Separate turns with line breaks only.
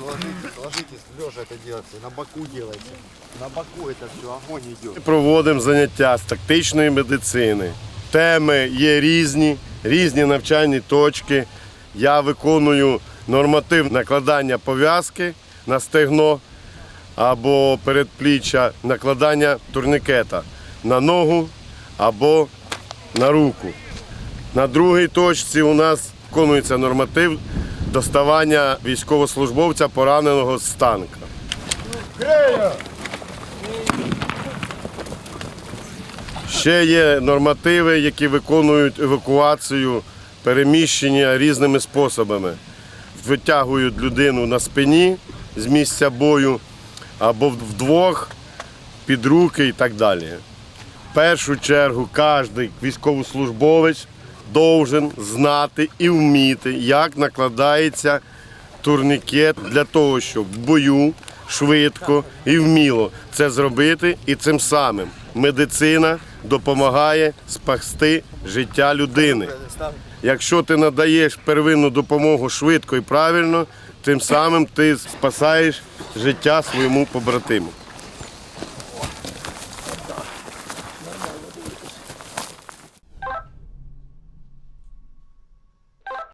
Ложитесь, ложитесь, лежа это делается, на боку делайте. На боку это все, огонь идет.
Проводимо заняття з тактичної медицини. Теми є різні, різні навчальні точки. Я виконую норматив накладання пов'язки на стегно або передпліччя, накладання турнікета на ногу або на руку. На другій точці у нас виконується норматив доставання військовослужбовця пораненого з танка. Ще є нормативи, які виконують евакуацію, переміщення різними способами. Витягують людину на спині з місця бою або вдвох під руки і так далі. В першу чергу кожен військовослужбовець должен знати і вміти, як накладається турнікет для того, щоб в бою швидко і вміло це зробити. І цим самим медицина допомагає спасти життя людини. Якщо ти надаєш первинну допомогу швидко і правильно, тим самим ти спасаєш життя своєму побратиму.